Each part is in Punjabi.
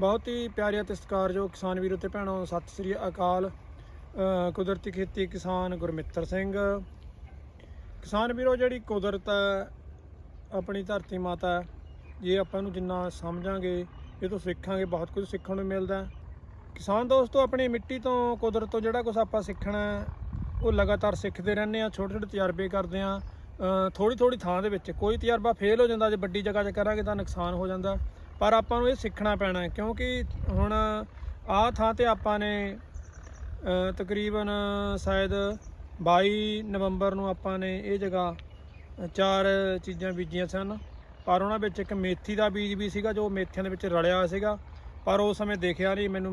ਬਹੁਤ ਹੀ ਪਿਆਰੇ ਅਤੇ ਸਤਿਕਾਰਯੋਗ ਕਿਸਾਨ ਵੀਰੋ ਤੇ ਭੈਣੋ, ਸਤਿ ਸ੍ਰੀ ਅਕਾਲ। ਕੁਦਰਤੀ ਖੇਤੀ ਕਿਸਾਨ ਗੁਰਮਿੱਤਰ ਸਿੰਘ। ਕਿਸਾਨ ਵੀਰੋ, ਜਿਹੜੀ ਕੁਦਰਤ ਹੈ, ਆਪਣੀ ਧਰਤੀ ਮਾਤਾ ਜੇ ਆਪਾਂ ਨੂੰ ਜਿੰਨਾ ਸਮਝਾਂਗੇ, ਇਹ ਤੋਂ ਸਿੱਖਾਂਗੇ, ਬਹੁਤ ਕੁਝ ਸਿੱਖਣ ਨੂੰ ਮਿਲਦਾ ਕਿਸਾਨ ਦੋਸਤੋ, ਆਪਣੀ ਮਿੱਟੀ ਤੋਂ, ਕੁਦਰਤ ਤੋਂ ਜਿਹੜਾ ਕੁਝ ਆਪਾਂ ਸਿੱਖਣਾ ਉਹ ਲਗਾਤਾਰ ਸਿੱਖਦੇ ਰਹਿੰਦੇ ਆ ਛੋਟੇ ਛੋਟੇ ਤਜਰਬੇ ਕਰਦੇ ਆ ਥੋੜੀ ਥੋੜੀ ਥਾਂ ਦੇ ਵਿੱਚ ਕੋਈ ਤਜਰਬਾ ਫੇਲ ਹੋ ਜਾਂਦਾ, ਜੇ ਵੱਡੀ ਜਗ੍ਹਾ 'ਚ ਕਰਾਂਗੇ ਤਾਂ ਨੁਕਸਾਨ ਹੋ ਜਾਂਦਾ। ਪਰ ਆਪਾਂ ਨੂੰ ਇਹ ਸਿੱਖਣਾ ਪੈਣਾ ਕਿਉਂਕਿ ਹੁਣ ਆਹ ਥਾਂ ਤੇ ਆਪਾਂ ਨੇ ਤਕਰੀਬਨ ਸ਼ਾਇਦ 22 ਨਵੰਬਰ ਨੂੰ ਆਪਾਂ ਨੇ ਇਹ ਜਗ੍ਹਾ ਚਾਰ ਚੀਜ਼ਾਂ ਬੀਜੀਆਂ ਸਨ। ਪਰ ਉਹਨਾਂ ਵਿੱਚ ਇੱਕ ਮੇਥੀ ਦਾ ਬੀਜ ਵੀ ਸੀਗਾ, ਜੋ ਮੇਥਿਆਂ ਦੇ ਵਿੱਚ ਰਲਿਆ ਹੋਇਆ ਸੀਗਾ। ਪਰ ਉਸ ਸਮੇਂ ਦੇਖਿਆ ਨਹੀਂ, ਮੈਨੂੰ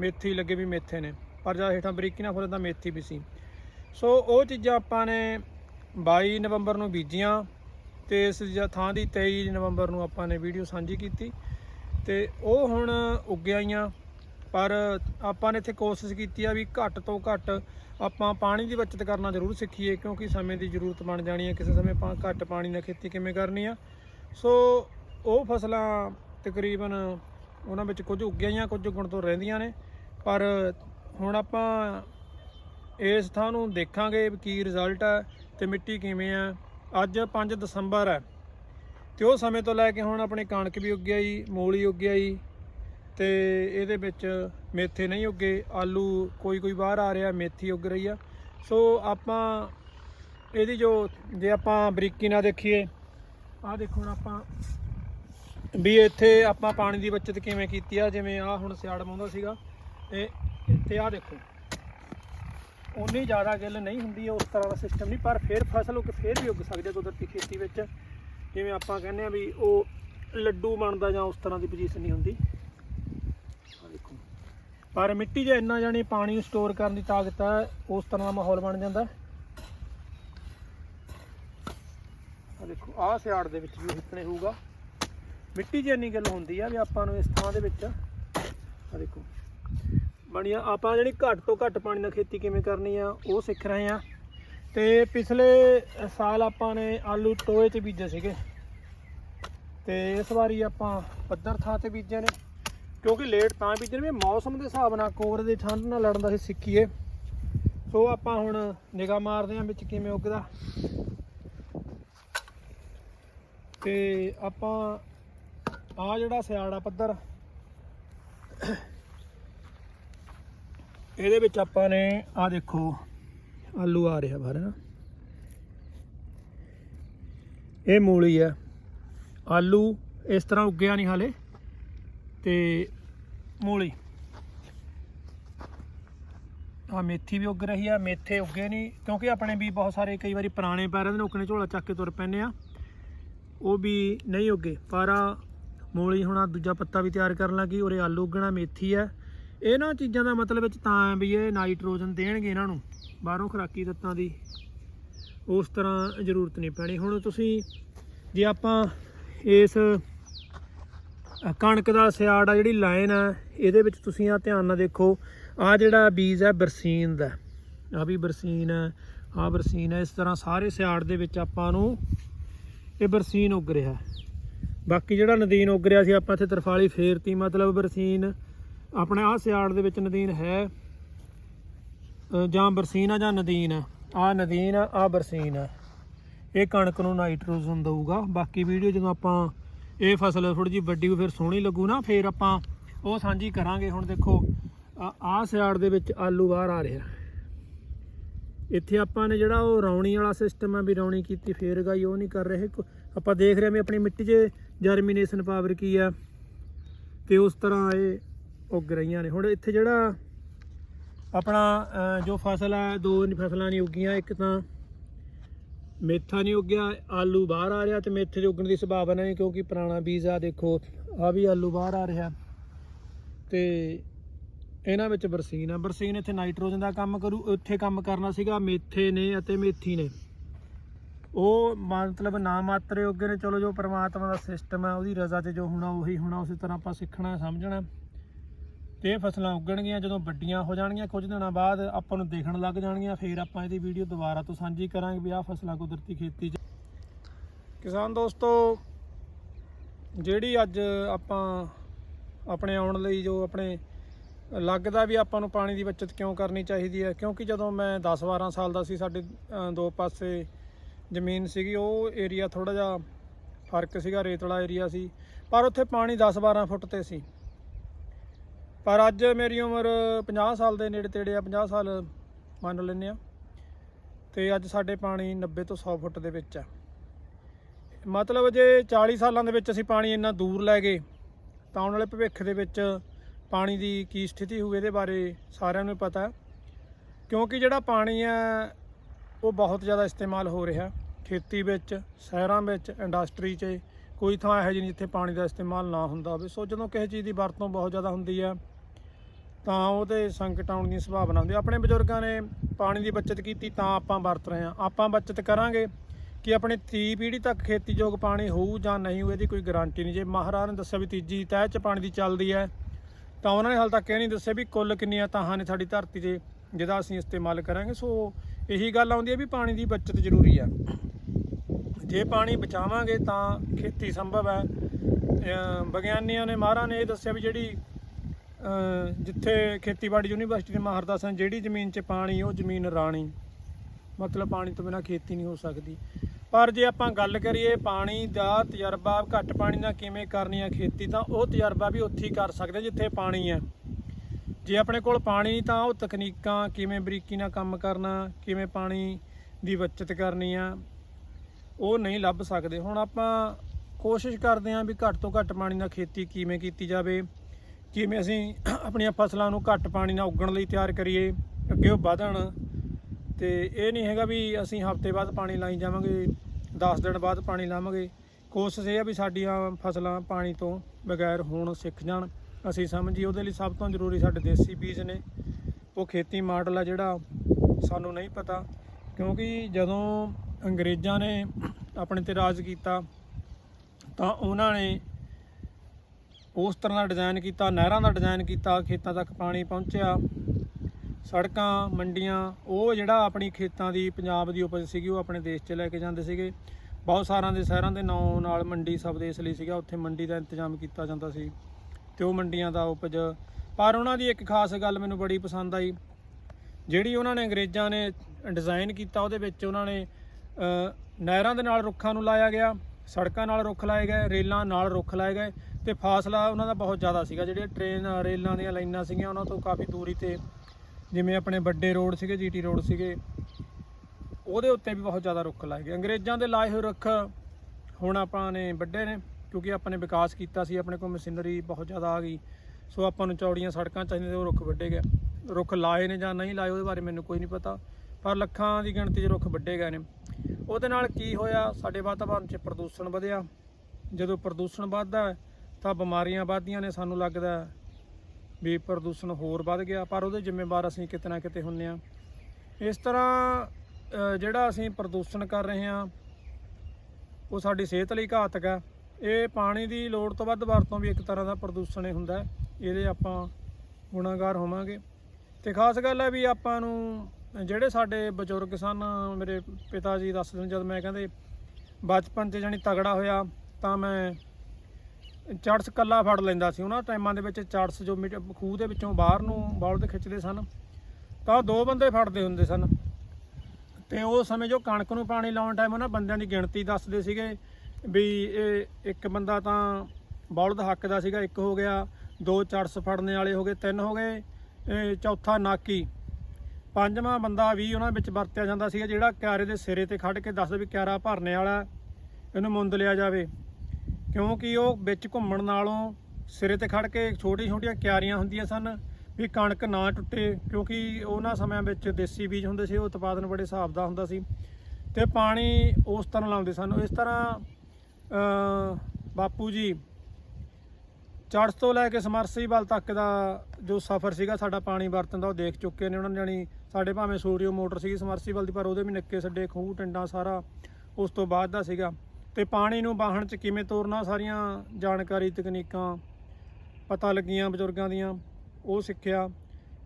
ਮੇਥੀ ਲੱਗੇ ਵੀ ਮੇਥੇ ਨੇ। ਪਰ ਜਦ ਹੇਠਾਂ ਬਰੀਕੀ ਨਾਲ ਫੁੱਲ ਤਾਂ ਮੇਥੀ ਵੀ ਸੀ। ਸੋ ਉਹ ਚੀਜ਼ਾਂ ਆਪਾਂ ਨੇ 22 ਨਵੰਬਰ ਨੂੰ ਬੀਜੀਆਂ। ਤੇ ਇਸ ਥਾਂ ਦੀ 23 ਨਵੰਬਰ ਨੂੰ ਆਪਾਂ ਨੇ ਵੀਡੀਓ ਸਾਂਝੀ ਕੀਤੀ। ਤੇ ਉਹ ਹੁਣ ਉੱਗਿਆਈਆਂ ਪਰ ਆਪਾਂ ਨੇ ਇੱਥੇ ਕੋਸ਼ਿਸ਼ ਕੀਤੀ ਆ ਵੀ ਘੱਟ ਤੋਂ ਘੱਟ ਆਪਾਂ ਪਾਣੀ ਦੀ ਬਚਤ ਕਰਨਾ ਜ਼ਰੂਰ ਸਿੱਖੀਏ, ਕਿਉਂਕਿ ਸਮੇਂ ਦੀ ਜ਼ਰੂਰਤ ਬਣ ਜਾਣੀ ਹੈ ਕਿਸੇ ਸਮੇਂ ਆਪਾਂ ਘੱਟ ਪਾਣੀ ਨਾਲ ਖੇਤੀ ਕਿਵੇਂ ਕਰਨੀ ਆ। ਸੋ ਉਹ ਫਸਲਾਂ ਤਕਰੀਬਨ ਉਹਨਾਂ ਵਿੱਚ ਕੁਝ ਉੱਗੀਆਂ ਕੁਝ ਗੁਣ ਤੋਂ ਰਹਿੰਦੀਆਂ ਨੇ। ਪਰ ਹੁਣ ਆਪਾਂ ਇਸ ਥਾਂ ਨੂੰ ਦੇਖਾਂਗੇ ਵੀ ਕੀ ਰਿਜ਼ਲਟ ਹੈ ਤੇ ਮਿੱਟੀ ਕਿਵੇਂ ਆ। ਅੱਜ 5 ਦਸੰਬਰ ਹੈ ਤੇ ਉਹ ਸਮੇਂ ਤੋਂ ਲੈ ਕੇ ਹੁਣ ਆਪਣੇ ਕਣਕ ਵੀ ਉੱਗਿਆ ਜੀ ਮੂਲੀ ਉੱਗਿਆ ਜੀ ਤੇ ਇਹਦੇ ਵਿੱਚ ਮੇਥੇ ਨਹੀਂ ਉੱਗੇ, ਆਲੂ ਕੋਈ ਕੋਈ ਬਾਹਰ ਆ ਰਿਹਾ, ਮੇਥੀ ਉੱਗ ਰਹੀ ਆ। ਸੋ ਆਪਾਂ ਇਹਦੀ ਜੋ ਜੇ ਆਪਾਂ ਬਰੀਕੀ ਨਾਲ ਦੇਖੀਏ, ਆਹ ਦੇਖੋ ਹੁਣ ਆਪਾਂ ਵੀ ਇੱਥੇ ਆਪਾਂ ਪਾਣੀ ਦੀ ਬਚਤ ਕਿਵੇਂ ਕੀਤੀ ਆ, ਜਿਵੇਂ ਆ ਹੁਣ ਸਿਆੜ ਮਾਉਂਦਾ ਸੀਗਾ ਤੇ ਇੱਥੇ ਆ ਦੇਖੋ। ਉਨੀ ਜ਼ਿਆਦਾ ਗਿੱਲ ਨਹੀਂ ਹੁੰਦੀ ਹੈ ਉਸ ਤਰ੍ਹਾਂ ਦਾ ਸਿਸਟਮ ਨਹੀਂ, ਪਰ ਫਿਰ ਫਸਲ ਉੱਗ ਫਿਰ ਵੀ ਉੱਗ ਸਕਦੀ ਹੈ ਕੁਦਰਤੀ ਖੇਤੀ ਵਿੱਚ। ਜਿਵੇਂ ਆਪਾਂ ਕਹਿੰਦੇ ਆ ਵੀ ਉਹ ਲੱਡੂ ਬਣਦਾ ਜਾਂ ਉਸ ਤਰ੍ਹਾਂ ਦੀ ਪੋਜੀਸ਼ਨ ਨਹੀਂ ਹੁੰਦੀ। ਦੇਖੋ ਪਰ ਮਿੱਟੀ 'ਚ ਇੰਨਾ ਜਾਣੀ ਪਾਣੀ ਸਟੋਰ ਕਰਨ ਦੀ ਤਾਕਤ ਹੈ, ਉਸ ਤਰ੍ਹਾਂ ਦਾ ਮਾਹੌਲ ਬਣ ਜਾਂਦਾ। ਆ ਦੇਖੋ, ਆਹ ਸਿਆੜ ਦੇ ਵਿੱਚ ਵੀ ਹਿੱਤਣੇ ਹੋਊਗਾ। ਮਿੱਟੀ 'ਚ ਇੰਨੀ ਗੱਲ ਹੁੰਦੀ ਆ ਵੀ ਆਪਾਂ ਨੂੰ ਇਸ ਥਾਂ ਦੇ ਵਿੱਚ ਆ ਦੇਖੋ। ਬਣੀਆਂ। ਆਪਾਂ ਜਿਹੜੀ ਘੱਟ ਤੋਂ ਘੱਟ ਪਾਣੀ ਨਾਲ ਖੇਤੀ ਕਿਵੇਂ ਕਰਨੀ ਆ, ਉਹ ਸਿੱਖ ਰਹੇ ਆ। ਤੇ ਪਿਛਲੇ ਸਾਲ ਆਪਾਂ ਨੇ ਆਲੂ ਟੋਏ 'ਚ ਬੀਜੇ ਸੀਗੇ। ਤੇ ਇਸ ਵਾਰੀ ਆਪਾਂ ਪੱਧਰ ਥਾਂ ਤੇ ਬੀਜੇ ਨੇ। ਕਿਉਂਕਿ ਲੇਟ ਤਾਂ ਬੀਜੇ ਨੇ ਵੀ, ਮੌਸਮ ਦੇ ਹਿਸਾਬ ਨਾਲ ਕੋਰ ਦੀ ਠੰਡ ਨਾਲ ਲੜਨ ਦਾ ਸੀ ਸਿੱਖੀਏ। ਸੋ ਆਪਾਂ ਹੁਣ ਨਿਗਾਹ ਮਾਰਦੇ ਆਂ ਵਿੱਚ ਕਿਵੇਂ ਉੱਗਦਾ। ਤੇ ਆਪਾਂ ਆ ਜਿਹੜਾ ਸਿਆੜਾ ਪੱਧਰ ਇਹਦੇ ਵਿੱਚ ਆਪਾਂ ਨੇ ਆ ਦੇਖੋ, ਆਲੂ ਆ ਰਿਹਾ ਬਾਹਰ ਨਾ? ਇਹ ਮੂਲੀ ਆ ਆਲੂ ਇਸ ਤਰ੍ਹਾਂ ਉੱਗਿਆ ਨਹੀਂ ਹਾਲੇ, ਤੇ ਮੂਲੀ। ਆ ਮੇਥੀ ਵੀ ਉੱਗ ਰਹੀ ਆ, ਮੇਥੇ ਉੱਗੇ ਨਹੀਂ, ਕਿਉਂਕਿ ਆਪਣੇ ਵੀ ਬਹੁਤ ਸਾਰੇ ਕਈ ਵਾਰੀ ਪੁਰਾਣੇ ਪੈਰਾਂ ਦੇ ਨੋਕਣੇ ਝੋਲਾ ਚੱਕ ਕੇ ਤੁਰ ਪੈਂਦੇ ਆ। ਉਹ ਵੀ ਨਹੀਂ ਉੱਗੇ, ਪਰ ਮੂਲੀ ਹੁਣ ਦੂਜਾ ਪੱਤਾ ਵੀ ਤਿਆਰ ਕਰਨ ਲੱਗੀ, ਉਰੇ ਆਲੂ ਉੱਗਣਾ, ਮੇਥੀ ਆ ਇਹਨਾਂ ਚੀਜ਼ਾਂ ਦਾ ਮਤਲਬ ਵਿੱਚ ਤਾਂ ਵੀ ਇਹ ਨਾਈਟ੍ਰੋਜਨ ਦੇਣਗੇ ਇਹਨਾਂ ਨੂੰ, ਬਾਹਰੋਂ ਖੁਰਾਕੀ ਤੱਤਾਂ ਦੀ। ਉਸ ਤਰ੍ਹਾਂ ਜ਼ਰੂਰਤ ਨਹੀਂ ਪੈਣੀ। ਹੁਣ ਤੁਸੀਂ, ਜੇ ਆਪਾਂ ਇਸ ਕਣਕ ਦਾ ਸਿਆੜ ਆ, ਜਿਹੜੀ ਲਾਈਨ ਆ, ਇਹਦੇ ਵਿੱਚ ਤੁਸੀਂ ਆ ਧਿਆਨ ਨਾਲ ਦੇਖੋ ਆ ਜਿਹੜਾ ਬੀਜ ਹੈ ਬਰਸੀਨ ਦਾ। ਆ ਵੀ ਬਰਸੀਨ ਹੈ ਆ ਬਰਸੀਨ ਹੈ ਇਸ ਤਰ੍ਹਾਂ ਸਾਰੇ ਸਿਆੜ ਦੇ ਵਿੱਚ ਆਪਾਂ ਨੂੰ ਇਹ ਬਰਸੀਨ ਉੱਗ ਰਿਹਾ। ਬਾਕੀ ਜਿਹੜਾ ਨਦੀਨ ਉੱਗ ਰਿਹਾ ਸੀ, ਆਪਾਂ ਇੱਥੇ ਤਰਫਾਲੀ ਫੇਰਤੀ, ਮਤਲਬ ਬਰਸੀਨ ਆਪਣੇ ਆਹ ਸਿਆੜ ਦੇ ਵਿੱਚ ਨਦੀਨ ਹੈ। ਜਾਂ ਬਰਸੀਨ ਆ ਜਾਂ ਨਦੀਨ। ਆ ਆਹ ਨਦੀਨ, ਆ ਆਹ ਬਰਸੀਨ। ਆ ਇਹ ਕਣਕ ਨੂੰ ਨਾਈਟ੍ਰੋਜਨ ਦਊਗਾ। ਬਾਕੀ ਵੀਡੀਓ ਜਦੋਂ ਆਪਾਂ ਇਹ ਫਸਲ ਥੋੜੀ ਜਿਹੀ ਵੱਡੀ ਹੋ ਫਿਰ ਸੋਹਣੀ ਲੱਗੂ ਨਾ, ਫਿਰ ਆਪਾਂ ਉਹ ਸਾਂਝੀ ਕਰਾਂਗੇ। ਹੁਣ ਦੇਖੋ, ਆ ਆਹ ਸਿਆੜ ਦੇ ਵਿੱਚ ਆਲੂ ਬਾਹਰ ਆ ਰਿਹਾ ਇੱਥੇ ਆਪਾਂ ਨੇ ਜਿਹੜਾ ਉਹ ਰੌਣੀ ਵਾਲਾ ਸਿਸਟਮ ਆ ਵੀ ਰੌਣੀ ਕੀਤੀ, ਫੇਰ ਗਾਈ, ਉਹ ਨਹੀਂ ਕਰ ਰਹੇ। ਆਪਾਂ ਦੇਖ ਰਹੇ ਹਾਂ ਵੀ ਆਪਣੀ ਮਿੱਟੀ 'ਚ ਜਰਮੀਨੇਸ਼ਨ ਪਾਵਰ ਕੀ ਆ, ਤੇ ਉਸ ਤਰ੍ਹਾਂ ਇਹ ਉੱਗ ਰਹੀਆਂ ਨੇ। ਹੁਣ ਇੱਥੇ ਜਿਹੜਾ ਆਪਣਾ ਜੋ ਫਸਲ ਹੈ ਦੋ ਫਸਲਾਂ ਨਹੀਂ ਉੱਗੀਆਂ, ਇੱਕ ਤਾਂ ਮੇਥਾ ਨਹੀਂ ਉੱਗਿਆ, ਆਲੂ ਬਾਹਰ ਆ ਰਿਹਾ ਤੇ ਮੇਥੇ ਦੇ ਉੱਗਣ ਦੀ ਸੰਭਾਵਨਾ ਨਹੀਂ ਕਿਉਂਕਿ ਪੁਰਾਣਾ ਬੀਜ ਆ, ਦੇਖੋ, ਆ ਵੀ ਆਲੂ ਬਾਹਰ ਆ ਰਿਹਾ। ਤੇ ਇਹਨਾਂ ਵਿੱਚ ਬਰਸੀਨ ਆ। ਬਰਸੀਨ ਇੱਥੇ ਨਾਈਟ੍ਰੋਜਨ ਦਾ ਕੰਮ ਕਰੂ, ਉੱਥੇ ਕੰਮ ਕਰਨਾ ਸੀਗਾ, ਮੇਥੇ ਨੇ ਅਤੇ ਮੇਥੀ ਨੇ। ਉਹ ਮਤਲਬ ਨਾ ਮਾਤਰੇ ਉੱਗੇ ਨੇ, ਚਲੋ ਜੋ ਪਰਮਾਤਮਾ ਦਾ ਸਿਸਟਮ ਹੈ ਉਹਦੀ ਰਜ਼ਾ 'ਚ ਜੋ ਹੋਣਾ, ਉਹੀ ਹੋਣਾ, ਉਸੇ ਤਰ੍ਹਾਂ ਆਪਾਂ ਸਿੱਖਣਾ, ਸਮਝਣਾ। ਤੇ ਫਸਲਾਂ ਉੱਗਣਗੀਆਂ, ਜਦੋਂ ਵੱਡੀਆਂ ਹੋ ਜਾਣਗੀਆਂ, ਕੁਝ ਦਿਨਾਂ ਬਾਅਦ ਆਪਾਂ ਨੂੰ ਦੇਖਣ ਲੱਗ ਜਾਣਗੀਆਂ, ਫਿਰ ਆਪਾਂ ਇਹਦੀ ਵੀਡੀਓ ਦੁਬਾਰਾ ਤੋਂ ਸਾਂਝੀ ਕਰਾਂਗੇ ਵੀ ਆਹ ਫਸਲਾਂ ਕੁਦਰਤੀ ਖੇਤੀ 'ਚ। ਕਿਸਾਨ ਦੋਸਤੋ, ਜਿਹੜੀ ਅੱਜ ਆਪਾਂ ਆਪਣੇ ਆਉਣ ਲਈ ਜੋ ਆਪਣੇ ਲੱਗਦਾ ਵੀ ਆਪਾਂ ਨੂੰ ਪਾਣੀ ਦੀ ਬਚਤ ਕਿਉਂ ਕਰਨੀ ਚਾਹੀਦੀ ਹੈ, ਕਿਉਂਕਿ ਜਦੋਂ ਮੈਂ 10 12 ਸਾਲ ਦਾ ਸੀ, ਸਾਡੇ ਦੋ ਪਾਸੇ ਜ਼ਮੀਨ ਸੀਗੀ, ਉਹ ਏਰੀਆ ਥੋੜਾ ਜਿਹਾ ਫ਼ਰਕ ਸੀਗਾ, ਰੇਤਲਾ ਏਰੀਆ ਸੀ, ਪਰ ਉੱਥੇ ਪਾਣੀ 10 12 ਫੁੱਟ ਤੇ ਸੀ। ਪਰ ਅੱਜ ਮੇਰੀ ਉਮਰ 50 ਸਾਲ ਦੇ ਨੇੜੇ ਤੇੜੇ ਆ 50 ਸਾਲ ਮੰਨ ਲੈਂਦੇ ਆ। ਤੇ ਅੱਜ ਸਾਡੇ ਪਾਣੀ 90 ਤੋਂ 100 ਫੁੱਟ ਦੇ ਵਿੱਚ ਆ। ਮਤਲਬ ਜੇ 40 ਸਾਲਾਂ ਦੇ ਵਿੱਚ ਅਸੀਂ ਪਾਣੀ ਇੰਨਾ ਦੂਰ ਲੈ ਗਏ, ਤਾਂ ਆਉਣ ਵਾਲੇ ਭਵਿੱਖ ਦੇ ਵਿੱਚ ਪਾਣੀ ਦੀ ਕੀ ਸਥਿਤੀ ਹੋਵੇ ਇਹਦੇ ਬਾਰੇ ਸਾਰਿਆਂ ਨੂੰ ਪਤਾ। ਕਿਉਂਕਿ ਜਿਹੜਾ ਪਾਣੀ ਹੈ ਉਹ ਬਹੁਤ ਜ਼ਿਆਦਾ ਇਸਤੇਮਾਲ ਹੋ ਰਿਹਾ। ਖੇਤੀ ਵਿੱਚ, ਸ਼ਹਿਰਾਂ ਵਿੱਚ, ਇੰਡਸਟਰੀ 'ਚ ਕੋਈ ਥਾਂ ਇਹੋ ਜਿਹੀ ਨਹੀਂ ਜਿੱਥੇ ਪਾਣੀ ਦਾ ਇਸਤੇਮਾਲ ਨਾ ਹੁੰਦਾ ਹੋਵੇ। ਸੋ ਜਦੋਂ ਕਿਸੇ ਚੀਜ਼ ਦੀ ਵਰਤੋਂ ਬਹੁਤ ਜ਼ਿਆਦਾ ਹੁੰਦੀ ਹੈ ਤਾਂ ਉਹਦੇ ਸੰਕਟ ਆਉਣ ਦੀ ਸੰਭਾਵਨਾ ਹੁੰਦੀ ਹੈ ਆਪਣੇ ਬਜ਼ੁਰਗਾਂ ਨੇ ਪਾਣੀ ਦੀ ਬਚਤ ਕੀਤੀ ਤਾਂ ਆਪਾਂ ਵਰਤ ਰਹੇ ਹਾਂ। ਆਪਾਂ ਬਚਤ ਕਰਾਂਗੇ ਕਿ ਆਪਣੇ ਤੀਜੀ ਪੀੜ੍ਹੀ ਤੱਕ ਖੇਤੀਯੋਗ ਪਾਣੀ ਹੋਊ ਜਾਂ ਨਹੀਂ ਹੋਊ, ਇਹਦੀ ਕੋਈ ਗਾਰੰਟੀ ਨਹੀਂ। ਜੇ ਮਹਾਰਾਜ ਨੇ ਦੱਸਿਆ ਵੀ ਤੀਜੀ ਤਹਿ 'ਚ ਪਾਣੀ ਦੀ ਚੱਲਦੀ ਹੈ, ਤਾਂ ਉਹਨਾਂ ਨੇ ਹਾਲ ਤੱਕ ਇਹ ਨਹੀਂ ਦੱਸਿਆ ਵੀ ਕੁੱਲ ਕਿੰਨੀਆਂ ਤਾਹਾਂ ਨੇ ਸਾਡੀ ਧਰਤੀ 'ਤੇ ਜਿਹਦਾ ਅਸੀਂ ਇਸਤੇਮਾਲ ਕਰਾਂਗੇ। ਸੋ ਇਹੀ ਗੱਲ ਆਉਂਦੀ ਹੈ ਵੀ ਪਾਣੀ ਦੀ ਬਚਤ ਜ਼ਰੂਰੀ ਆ ਜੇ ਪਾਣੀ ਬਚਾਵਾਂਗੇ ਤਾਂ ਖੇਤੀ ਸੰਭਵ ਹੈ। ਵਿਗਿਆਨੀਆਂ ਨੇ, ਮਹਾਰਾਜ ਨੇ ਇਹ ਦੱਸਿਆ ਵੀ ਜਿਹੜੀ ਜਿੱਥੇ ਖੇਤੀਬਾੜੀ ਯੂਨੀਵਰਸਿਟੀ ਦੇ ਮਾਹਰ ਦੱਸਣ ਜਿਹੜੀ ਜ਼ਮੀਨ 'ਚ ਪਾਣੀ, ਉਹ ਜ਼ਮੀਨ ਰਾਣੀ। ਮਤਲਬ ਪਾਣੀ ਤੋਂ ਬਿਨਾ ਖੇਤੀ ਨਹੀਂ ਹੋ ਸਕਦੀ। ਪਰ ਜੇ ਆਪਾਂ ਗੱਲ ਕਰੀਏ ਪਾਣੀ ਦਾ ਤਜਰਬਾ ਘੱਟ ਪਾਣੀ ਨਾਲ ਕਿਵੇਂ ਕਰਨੀ ਆ ਖੇਤੀ, ਤਾਂ ਉਹ ਤਜਰਬਾ ਵੀ ਉੱਥੇ ਹੀ ਕਰ ਸਕਦੇ ਜਿੱਥੇ ਪਾਣੀ ਹੈ ਜੇ ਆਪਣੇ ਕੋਲ ਪਾਣੀ ਨਹੀਂ ਤਾਂ ਉਹ ਤਕਨੀਕਾਂ ਕਿਵੇਂ ਬਰੀਕੀ ਨਾਲ ਕੰਮ ਕਰਨਾ, ਕਿਵੇਂ ਪਾਣੀ ਦੀ ਬਚਤ ਕਰਨੀ ਆ, ਉਹ ਨਹੀਂ ਲੱਭ ਸਕਦੇ। ਹੁਣ ਆਪਾਂ ਕੋਸ਼ਿਸ਼ ਕਰਦੇ ਹਾਂ ਵੀ ਘੱਟ ਤੋਂ ਘੱਟ ਪਾਣੀ ਨਾਲ ਖੇਤੀ ਕਿਵੇਂ ਕੀਤੀ ਜਾਵੇ। ਕਿਵੇਂ ਅਸੀਂ ਆਪਣੀਆਂ ਫਸਲਾਂ ਨੂੰ ਘੱਟ ਪਾਣੀ ਨਾਲ ਉੱਗਣ ਲਈ ਤਿਆਰ ਕਰੀਏ, ਅੱਗੇ ਉਹ ਵਧਣ। ਤੇ ਇਹ ਨਹੀਂ ਹੈਗਾ ਵੀ ਅਸੀਂ ਹਫ਼ਤੇ ਬਾਅਦ ਪਾਣੀ ਲਾਈ ਜਾਵਾਂਗੇ 10 ਦਿਨ ਬਾਅਦ ਪਾਣੀ ਲਾਵਾਂਗੇ। ਕੋਸ਼ਿਸ਼ ਇਹ ਆ ਵੀ ਸਾਡੀਆਂ ਫਸਲਾਂ ਪਾਣੀ ਤੋਂ ਬਗੈਰ ਹੋਣ, ਸਿੱਖ ਜਾਣ। ਅਸੀਂ ਸਮਝੀ ਉਹਦੇ ਲਈ ਸਭ ਤੋਂ ਜ਼ਰੂਰੀ ਸਾਡੇ ਦੇਸੀ ਬੀਜ ਨੇ। ਉਹ ਖੇਤੀ ਮਾਡਲ ਆ ਜਿਹੜਾ, ਸਾਨੂੰ ਨਹੀਂ ਪਤਾ। ਕਿਉਂਕਿ ਜਦੋਂ ਅੰਗਰੇਜ਼ਾਂ ਨੇ ਆਪਣੇ ਤੇ ਰਾਜ ਕੀਤਾ, ਤਾਂ ਉਹਨਾਂ ਨੇ ਉਸ ਤਰ੍ਹਾਂ ਦਾ ਡਿਜ਼ਾਈਨ ਕੀਤਾ, ਨਹਿਰਾਂ ਦਾ ਡਿਜ਼ਾਈਨ ਕੀਤਾ, ਖੇਤਾਂ ਤੱਕ ਪਾਣੀ ਪਹੁੰਚਿਆ, ਸੜਕਾਂ, ਮੰਡੀਆਂ, ਉਹ ਜਿਹੜਾ ਆਪਣੀ ਖੇਤਾਂ ਦੀ, ਪੰਜਾਬ ਦੀ ਉਪਜ ਸੀਗੀ, ਉਹ ਆਪਣੇ ਦੇਸ਼ 'ਚ ਲੈ ਕੇ ਜਾਂਦੇ ਸੀਗੇ। ਬਹੁਤ ਸਾਰਿਆਂ ਦੇ ਸ਼ਹਿਰਾਂ ਦੇ ਨਾਂ ਨਾਲ ਮੰਡੀ ਸਵਦੇਸ਼ ਲਈ ਸੀਗਾ, ਉੱਥੇ ਮੰਡੀ ਦਾ ਇੰਤਜ਼ਾਮ ਕੀਤਾ ਜਾਂਦਾ ਸੀ ਤੇ ਉਹ ਮੰਡੀਆਂ ਦਾ ਉਪਜ। ਪਰ ਉਹਨਾਂ ਦੀ ਇੱਕ ਖਾਸ ਗੱਲ ਮੈਨੂੰ ਬੜੀ ਪਸੰਦ ਆਈ, ਜਿਹੜੀ ਉਹਨਾਂ ਨੇ ਅੰਗਰੇਜ਼ਾਂ ਨੇ ਡਿਜ਼ਾਈਨ ਕੀਤਾ, ਉਹਦੇ ਵਿੱਚ ਉਹਨਾਂ ਨੇ ਨਹਿਰਾਂ ਦੇ ਨਾਲ ਰੁੱਖਾਂ ਨੂੰ ਲਾਇਆ ਗਿਆ ਸੜਕਾਂ ਨਾਲ ਰੁੱਖ ਲਾਏ ਗਏ, ਰੇਲਾਂ ਨਾਲ ਰੁੱਖ ਲਾਏ ਗਏ ਤੇ ਫਾਸਲਾ ਉਹਨਾਂ ਦਾ ਬਹੁਤ ਜ਼ਿਆਦਾ ਸੀਗਾ। ਜਿਹੜੇ ਟ੍ਰੇਨ, ਰੇਲਾਂ ਦੀਆਂ ਲਾਈਨਾਂ ਸੀਗੀਆਂ, ਉਹਨਾਂ ਤੋਂ ਕਾਫੀ ਦੂਰੀ ਤੇ ਜਿਵੇਂ ਆਪਣੇ ਵੱਡੇ ਰੋਡ ਸੀਗੇ, ਜੀਟੀ ਰੋਡ ਸੀਗੇ, ਉਹਦੇ ਉੱਤੇ ਵੀ ਬਹੁਤ ਜ਼ਿਆਦਾ ਰੁੱਖ ਲਾਏ ਗਏ। ਅੰਗਰੇਜ਼ਾਂ ਦੇ ਲਾਏ ਹੋਏ ਰੁੱਖ ਹੁਣ ਆਪਾਂ ਨੇ ਵੱਡੇ ਨੇ, ਕਿਉਂਕਿ ਆਪਾਂ ਨੇ ਵਿਕਾਸ ਕੀਤਾ ਸੀ, ਆਪਣੇ ਕੋਲ ਮਸ਼ੀਨਰੀ ਬਹੁਤ ਜ਼ਿਆਦਾ ਆ ਗਈ, ਸੋ ਆਪਾਂ ਨੂੰ ਚੌੜੀਆਂ ਸੜਕਾਂ ਚਾਹੀਦੀਆਂ ਤੇ ਉਹ ਰੁੱਖ ਵੱਡੇ ਗਏ। ਰੁੱਖ ਲਾਏ ਨੇ ਜਾਂ ਨਹੀਂ ਲਾਏ ਉਹਦੇ ਬਾਰੇ ਮੈਨੂੰ ਕੋਈ ਨਹੀਂ ਪਤਾ। ਪਰ ਲੱਖਾਂ ਦੀ ਗਿਣਤੀ 'ਚ ਰੁੱਖ ਵੱਡੇ ਗਏ ਨੇ। ਉਹਦੇ ਨਾਲ ਕੀ ਹੋਇਆ? ਸਾਡੇ ਵਾਤਾਵਰਣ 'ਚ ਪ੍ਰਦੂਸ਼ਣ ਵਧਿਆ। ਜਦੋਂ ਪ੍ਰਦੂਸ਼ਣ ਵੱਧਦਾ ਤਾਂ ਬਿਮਾਰੀਆਂ ਵੱਧਦੀਆਂ ਨੇ, ਸਾਨੂੰ ਲੱਗਦਾ ਵੀ ਪ੍ਰਦੂਸ਼ਣ ਹੋਰ ਵੱਧ ਗਿਆ। ਪਰ ਉਹਦੇ ਜ਼ਿੰਮੇਵਾਰ ਅਸੀਂ ਕਿਤੇ ਨਾ ਕਿਤੇ ਹੁੰਨੇ ਆ। ਇਸ ਤਰ੍ਹਾਂ ਜਿਹੜਾ ਅਸੀਂ ਪ੍ਰਦੂਸ਼ਣ ਕਰ ਰਹੇ ਹਾਂ, ਉਹ ਸਾਡੀ ਸਿਹਤ ਲਈ ਘਾਤਕ ਹੈ। ਇਹ ਪਾਣੀ ਦੀ ਲੋੜ ਤੋਂ ਵੱਧ ਵਰਤੋਂ ਵੀ ਇੱਕ ਤਰ੍ਹਾਂ ਦਾ ਪ੍ਰਦੂਸ਼ਣ ਹੀ ਹੁੰਦਾ ਇਹਦੇ ਆਪਾਂ ਗੁਨਾਹਗਾਰ ਹੋਵਾਂਗੇ। ਤੇ ਖਾਸ ਗੱਲ ਹੈ ਵੀ ਆਪਾਂ ਨੂੰ ਜਿਹੜੇ ਸਾਡੇ ਬਜ਼ੁਰਗ ਸਨ, ਮੇਰੇ ਪਿਤਾ ਜੀ ਦੱਸਦੇ ਨੇ ਜਦ ਮੈਂ ਕਹਿੰਦੇ ਬਚਪਨ 'ਚ ਜਾਣੀ ਤਗੜਾ ਹੋਇਆ, ਤਾਂ ਮੈਂ ਚੜਸ ਕੱਲਾ ਫੜ ਲੈਂਦਾ ਸੀ। ਉਹਨਾਂ ਟਾਈਮਾਂ ਦੇ ਵਿੱਚ ਚੜਸ ਜੋ ਮਿੱਟ- ਖੂਹ ਦੇ ਵਿੱਚੋਂ ਬਾਹਰ ਨੂੰ ਬੌਲਦ ਖਿੱਚਦੇ ਸਨ, ਤਾਂ ਦੋ ਬੰਦੇ ਫੜਦੇ ਹੁੰਦੇ ਸਨ। ਤੇ ਉਹ ਸਮੇਂ ਜੋ ਕਣਕ ਨੂੰ ਪਾਣੀ ਲਾਉਣ ਟਾਈਮ ਉਹਨਾਂ ਬੰਦਿਆਂ ਦੀ ਗਿਣਤੀ ਦੱਸਦੇ ਸੀਗੇ ਵੀ ਇਹ ਇੱਕ ਬੰਦਾ ਤਾਂ ਬੌਲਦ ਹੱਕ ਦਾ ਸੀਗਾ, ਇੱਕ ਹੋ ਗਿਆ, ਦੋ ਚੜਸ ਫੜਨੇ ਵਾਲੇ ਹੋ ਗਏ, ਤਿੰਨ ਹੋ ਗਏ ਚੌਥਾ ਨਾਕੀ। ਪੰਜਵਾਂ ਬੰਦਾ ਵੀ ਉਹਨਾਂ ਵਿੱਚ ਵਰਤਿਆ ਜਾਂਦਾ ਸੀਗਾ, ਜਿਹੜਾ ਕਿਆਰੇ ਦੇ ਸਿਰੇ ਤੇ ਖੜ ਕੇ ਦੱਸਦਾ ਵੀ ਕਿਆਰਾ ਭਰਨੇ ਵਾਲਾ ਇਹਨੂੰ ਮੁੰਦ ਲਿਆ ਜਾਵੇ। ਕਿਉਂਕਿ ਉਹ ਵਿੱਚ ਘੁੰਮਣ ਨਾਲੋਂ ਸਿਰੇ ਤੇ ਖੜ ਕੇ ਛੋਟੀ ਛੋਟੀਆਂ ਕਿਆਰੀਆਂ ਹੁੰਦੀਆਂ ਸਨ, ਵੀ ਕਣਕ ਨਾ ਟੁੱਟੇ, ਕਿਉਂਕਿ ਉਹਨਾਂ ਸਮਿਆਂ ਵਿੱਚ ਦੇਸੀ ਬੀਜ ਹੁੰਦੇ ਸੀ, ਉਹ ਉਤਪਾਦਨ ਬੜੇ ਹਿਸਾਬ ਦਾ ਹੁੰਦਾ ਸੀ। ਤੇ ਪਾਣੀ ਉਸ ਤਰ੍ਹਾਂ ਲਾਉਂਦੇ ਸਨ। ਇਸ ਤਰ੍ਹਾਂ ਬਾਪੂ ਜੀ ਚੜ੍ਹ ਤੋਂ ਲੈ ਕੇ ਸਮਰਸੀਬਲ ਤੱਕ ਦਾ ਜੋ ਸਫ਼ਰ ਸੀਗਾ, ਸਾਡਾ ਪਾਣੀ ਵਰਤਣ ਦਾ ਉਹ ਦੇਖ ਚੁੱਕੇ ਨੇ ਉਹਨਾਂ ਨੇ, ਜਾਣੀ ਸਾਡੇ ਭਾਵੇਂ ਸੂਰੀਓ ਮੋਟਰ ਸੀਗੀ ਸਮਰਸੀਬਲ ਦੀ, ਪਰ ਉਹਦੇ ਵੀ ਨਿੱਕੇ ਸੱਡੇ, ਖੂਹ, ਟੰਡਾਂ ਸਾਰਾ ਉਸ ਤੋਂ ਬਾਅਦ ਦਾ ਸੀਗਾ। ਤੇ ਪਾਣੀ ਨੂੰ ਵਾਹਣ ਚ ਕਿਵੇਂ ਤੋਰਨਾ, ਸਾਰੀਆਂ ਜਾਣਕਾਰੀ, ਤਕਨੀਕਾਂ ਪਤਾ ਲੱਗੀਆਂ ਬਜ਼ੁਰਗਾਂ ਦੀਆਂ, ਉਹ ਸਿੱਖਿਆ।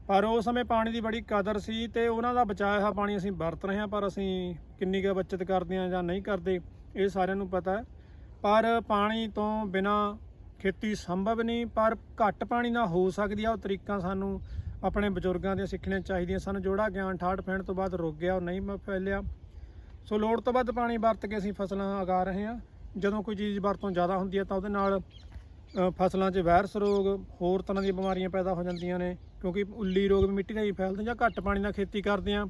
ਪਰ ਉਸ ਸਮੇਂ ਪਾਣੀ ਦੀ ਬੜੀ ਕਦਰ ਸੀ ਤੇ ਉਹਨਾਂ ਦਾ ਬਚਾਇਆ ਹੋਇਆ ਪਾਣੀ ਅਸੀਂ ਵਰਤ ਰਹੇ ਹਾਂ, ਪਰ ਅਸੀਂ ਕਿੰਨੀ ਕੁ ਬਚਤ ਕਰਦੇ ਹਾਂ ਜਾਂ ਨਹੀਂ ਕਰਦੇ, ਇਹ ਸਾਰਿਆਂ ਨੂੰ ਪਤਾ ਹੈ। ਪਰ ਪਾਣੀ ਤੋਂ ਬਿਨਾ ਖੇਤੀ ਸੰਭਵ ਨਹੀਂ, ਪਰ ਘੱਟ ਪਾਣੀ ਨਾਲ ਹੋ ਸਕਦੀ ਆ, ਉਹ ਤਰੀਕਾ ਸਾਨੂੰ ਆਪਣੇ ਬਜ਼ੁਰਗਾਂ ਦੀਆਂ ਸਿੱਖਣੀਆਂ ਚਾਹੀਦੀਆਂ ਸਾਨੂੰ। ਜੋੜਾ ਗਿਆਨ 68 ਪੈਣ ਤੋਂ ਬਾਅਦ ਰੁਕ ਗਿਆ, ਉਹ ਨਹੀਂ ਫੈਲਿਆ। ਸੋ ਲੋੜ ਤੋਂ ਵੱਧ ਪਾਣੀ ਵਰਤ ਕੇ ਅਸੀਂ ਫਸਲਾਂ ਉਗਾ ਰਹੇ ਹਾਂ। ਜਦੋਂ ਕੋਈ ਚੀਜ਼ ਵਰਤੋਂ ਜ਼ਿਆਦਾ ਹੁੰਦੀ ਹੈ ਤਾਂ ਉਹਦੇ ਨਾਲ ਫਸਲਾਂ 'ਚ ਵਾਇਰਸ ਰੋਗ, ਹੋਰ ਤਰ੍ਹਾਂ ਦੀਆਂ ਬਿਮਾਰੀਆਂ ਪੈਦਾ ਹੋ ਜਾਂਦੀਆਂ ਨੇ, ਕਿਉਂਕਿ ਉੱਲੀ ਰੋਗ ਵੀ ਮਿੱਟੀ ਨਾਲ ਹੀ ਫੈਲਦੇ ਜਾਂ ਘੱਟ ਪਾਣੀ ਨਾਲ ਖੇਤੀ ਕਰਦੇ ਆ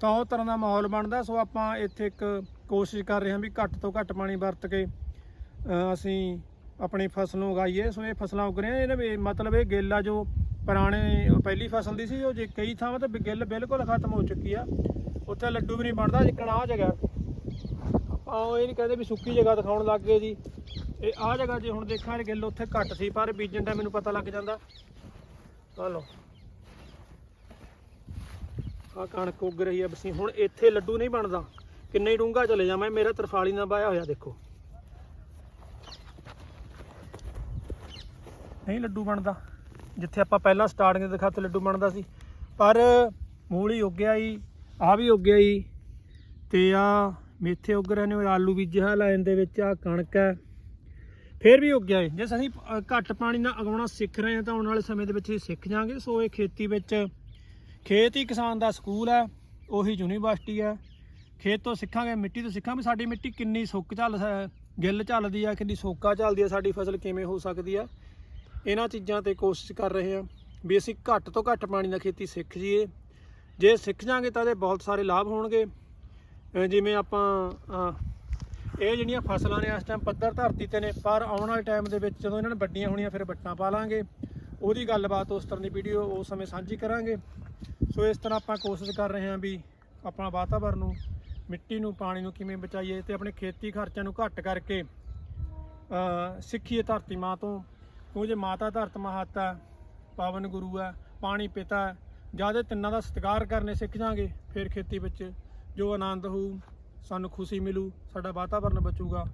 ਤਾਂ ਉਹ ਤਰ੍ਹਾਂ ਦਾ ਮਾਹੌਲ ਬਣਦਾ। ਸੋ ਆਪਾਂ ਇੱਥੇ ਇੱਕ ਕੋਸ਼ਿਸ਼ ਕਰ ਰਹੇ ਹਾਂ ਵੀ ਘੱਟ ਤੋਂ ਘੱਟ ਪਾਣੀ ਵਰਤ ਕੇ ਅਸੀਂ ਆਪਣੀ ਫਸਲ ਨੂੰ ਉਗਾਈਏ, ਸੋ ਇਹ ਫਸਲਾਂ ਉਗ ਰਹੀਆਂ ਇਹਦੇ ਵੀ ਮਤਲਬ ਇਹ ਗਿੱਲ ਆ ਜੋ ਪੁਰਾਣੇ, ਪਹਿਲੀ ਫਸਲ ਦੀ ਸੀ, ਉਹ ਜੇ ਕਈ ਥਾਵਾਂ ਤੇ ਗਿੱਲ ਬਿਲਕੁਲ ਖਤਮ ਹੋ ਚੁੱਕੀ ਆ। ਉੱਥੇ ਲੱਡੂ ਵੀ ਨਹੀਂ ਬਣਦਾ ਜਿੱਕਣ ਆ ਜਗ੍ਹਾ। ਆਪਾਂ ਉਹ ਇਹ ਨਹੀਂ ਕਹਿੰਦੇ ਵੀ ਸੁੱਕੀ ਜਗ੍ਹਾ ਦਿਖਾਉਣ ਲੱਗ ਗਏ ਜੀ। ਇਹ ਆ ਜਗ੍ਹਾ ਜੇ ਹੁਣ ਦੇਖਾਂ, ਇਹ ਗਿੱਲ ਉੱਥੇ ਘੱਟ ਸੀ, ਪਰ ਬੀਜਣ ਦਾ ਮੈਨੂੰ ਪਤਾ ਲੱਗ ਜਾਂਦਾ। ਆ ਲਓ। ਆ ਕਣਕ ਉੱਗ ਰਹੀ ਆ ਬਸੀ। ਹੁਣ ਇੱਥੇ ਲੱਡੂ ਨਹੀਂ ਬਣਦਾ। ਕਿੰਨੇ ਹੀ ਡੂੰਘਾ ਚਲੇ ਜਾਵਾਂ ਇਹ ਮੇਰਾ ਤਰਫਾਲੀ ਨਾਲ ਬਾਇਆ ਹੋਇਆ, ਦੇਖੋ। ਨਹੀਂ ਲੱਡੂ ਬਣਦਾ। ਜਿੱਥੇ ਆਪਾਂ ਪਹਿਲਾਂ ਸਟਾਰਟਿੰਗ ਦੇ ਦਿਖਾਤੇ ਲੱਡੂ ਬਣਦਾ ਸੀ। ਪਰ ਮੂਲੀ ਉੱਗਿਆ ਹੀ ਆ ਵੀ ਉੱਗਿਆ ਹੀ ਤੇ ਆ ਮੇਥੇ ਉੱਗ ਰਹੇ ਨੇ ਔਰ ਆਲੂ ਬੀਜਿਆ ਲਾਈਨ ਦੇ ਵਿੱਚ ਆ ਕਣਕ ਹੈ। ਫੇਰ ਵੀ ਉੱਗਿਆ ਏ ਜੇ। ਅਸੀਂ ਘੱਟ ਪਾਣੀ ਨਾਲ ਉਗਾਉਣਾ ਸਿੱਖ ਰਹੇ ਹਾਂ ਤਾਂ ਆਉਣ ਵਾਲੇ ਸਮੇਂ ਦੇ ਵਿੱਚ ਇਹ ਸਿੱਖ ਜਾਾਂਗੇ। ਸੋ ਇਹ ਖੇਤੀ ਵਿੱਚ ਖੇਤ ਹੀ ਕਿਸਾਨ ਦਾ ਸਕੂਲ ਹੈ। ਉਹੀ ਯੂਨੀਵਰਸਿਟੀ ਹੈ। ਖੇਤ ਤੋਂ ਸਿੱਖਾਂਗੇ, ਮਿੱਟੀ ਤੋਂ ਸਿੱਖਾਂ ਵੀ ਸਾਡੀ ਮਿੱਟੀ ਕਿੰਨੀ ਸੁੱਕ ਚੱਲ ਗਿੱਲ ਚੱਲਦੀ ਆ, ਕਿੰਨੀ ਸੋਕਾ ਚੱਲਦੀ ਆ, ਸਾਡੀ ਫਸਲ ਕਿਵੇਂ ਹੋ ਸਕਦੀ ਆ। ਇਹਨਾਂ ਚੀਜ਼ਾਂ ਤੇ ਕੋਸ਼ਿਸ਼ ਕਰ ਰਹੇ ਹਾਂ ਵੀ ਅਸੀਂ ਘੱਟ ਤੋਂ ਘੱਟ ਪਾਣੀ ਨਾਲ ਖੇਤੀ ਸਿੱਖ ਜੀਏ ਜੇ ਸਿੱਖ ਜਾਾਂਗੇ ਤਾਂ ਇਹਦੇ ਬਹੁਤ ਸਾਰੇ ਲਾਭ ਹੋਣਗੇ। ਜਿਵੇਂ ਆਪਾਂ ਇਹ ਜਿਹੜੀਆਂ ਫਸਲਾਂ ਨੇ ਇਸ ਟਾਈਮ ਪੱਧਰ ਧਰਤੀ ਤੇ ਨੇ, ਪਰ ਆਉਣ ਵਾਲੇ ਟਾਈਮ ਦੇ ਵਿੱਚ ਜਦੋਂ ਇਹਨਾਂ ਨੇ ਵੱਡੀਆਂ ਹੋਣੀਆਂ ਫਿਰ ਵੱਟਾਂ ਪਾ ਲਾਂਗੇ। ਉਹਦੀ ਗੱਲਬਾਤ ਉਸ ਤਰ੍ਹਾਂ ਦੀ ਵੀਡੀਓ ਉਸ ਸਮੇਂ ਸਾਂਝੀ ਕਰਾਂਗੇ। ਸੋ ਇਸ ਤਰ੍ਹਾਂ ਆਪਾਂ ਕੋਸ਼ਿਸ਼ ਕਰ ਰਹੇ ਹਾਂ ਵੀ ਆਪਣਾ ਵਾਤਾਵਰਨ ਨੂੰ, ਮਿੱਟੀ ਨੂੰ, ਪਾਣੀ ਨੂੰ ਕਿਵੇਂ ਬਚਾਈਏ ਤੇ ਆਪਣੇ ਖੇਤੀ ਖਰਚਿਆਂ ਨੂੰ ਘੱਟ ਕਰਕੇ ਸਿੱਖੀਏ ਧਰਤੀ ਮਾਂ ਤੋਂ। ਕਿਉਂਕਿ ਮਾਤਾ ਧਰਤ ਮਾਤਾ ਪਾਵਨ ਗੁਰੂ ਹੈ, ਪਾਣੀ ਪਿਤਾ ਹੈ। ਜਦ ਇਹ ਤਿੰਨਾਂ ਦਾ ਸਤਿਕਾਰ ਕਰਨੇ ਸਿੱਖ ਜਾਾਂਗੇ ਫਿਰ ਖੇਤੀ ਵਿੱਚ ਜੋ ਆਨੰਦ ਹੋਊ, ਸਾਨੂੰ ਖੁਸ਼ੀ ਮਿਲੂ, ਸਾਡਾ ਵਾਤਾਵਰਨ ਬਚੂਗਾ।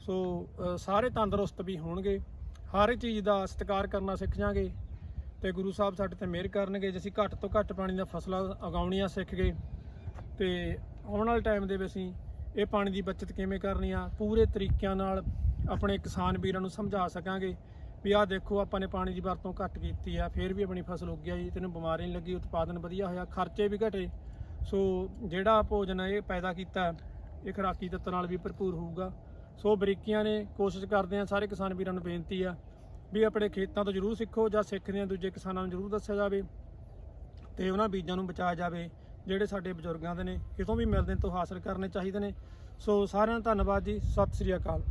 ਸੋ ਸਾਰੇ ਤੰਦਰੁਸਤ ਵੀ ਹੋਣਗੇ। ਹਰ ਚੀਜ਼ ਦਾ ਸਤਿਕਾਰ ਕਰਨਾ ਸਿੱਖ ਜਾਾਂਗੇ ਤੇ ਗੁਰੂ ਸਾਹਿਬ ਸਾਡੇ ਤੇ ਮਿਹਰ ਕਰਨਗੇ। ਜੇ ਅਸੀਂ ਘੱਟ ਤੋਂ ਘੱਟ ਪਾਣੀ ਦੀਆਂ ਫਸਲਾਂ ਉਗਾਉਣੀਆਂ ਸਿੱਖ ਗਏ, ਤੇ ਆਉਣ ਵਾਲੇ ਟਾਈਮ ਦੇ ਵਿੱਚ ਅਸੀਂ ਇਹ ਪਾਣੀ ਦੀ ਬਚਤ ਕਿਵੇਂ ਕਰਨੀ ਆ, ਪੂਰੇ ਤਰੀਕਿਆਂ ਨਾਲ ਆਪਣੇ ਕਿਸਾਨ ਵੀਰਾਂ ਨੂੰ ਸਮਝਾ ਸਕਾਂਗੇ। ਵੀ ਆਹ ਦੇਖੋ, ਆਪਾਂ ਨੇ ਪਾਣੀ ਦੀ ਵਰਤੋਂ ਘੱਟ ਕੀਤੀ ਆ, ਫਿਰ ਵੀ ਆਪਣੀ ਫਸਲ ਉੱਗ ਗਈ ਤੈਨੂੰ ਬਿਮਾਰੀ ਨਹੀਂ ਲੱਗੀ, ਉਤਪਾਦਨ ਵਧੀਆ ਹੋਇਆ, ਖਰਚੇ ਵੀ ਘਟੇ। ਸੋ ਜਿਹੜਾ ਭੋਜਨ ਇਹ ਪੈਦਾ ਕੀਤਾ, ਇਹ ਖੁਰਾਕੀ ਤੱਤ ਨਾਲ ਵੀ ਭਰਪੂਰ ਹੋਊਗਾ। ਸੋ ਬਰੀਕੀਆਂ ਨੇ ਕੋਸ਼ਿਸ਼ ਕਰਦੇ ਆ, ਸਾਰੇ ਕਿਸਾਨ ਵੀਰਾਂ ਨੂੰ ਬੇਨਤੀ ਆ ਵੀ ਆਪਣੇ ਖੇਤਾਂ ਤੋਂ ਜ਼ਰੂਰ ਸਿੱਖੋ ਜਾਂ ਸਿੱਖਦੇ ਆ ਦੂਜੇ ਕਿਸਾਨਾਂ ਨੂੰ ਜ਼ਰੂਰ ਦੱਸਿਆ ਜਾਵੇ ਤੇ ਉਹਨਾਂ ਬੀਜਾਂ ਨੂੰ ਬਚਾਇਆ ਜਾਵੇ, ਜਿਹੜੇ ਸਾਡੇ ਬਜ਼ੁਰਗਾਂ ਦੇ ਨੇ, ਕਿਤੋਂ ਵੀ ਮਿਲਦੇ ਤੋਂ ਹਾਸਲ ਕਰਨੇ ਚਾਹੀਦੇ ਨੇ। ਸੋ ਸਾਰਿਆਂ ਦਾ ਧੰਨਵਾਦ ਜੀ, ਸਤਿ ਸ੍ਰੀ ਅਕਾਲ।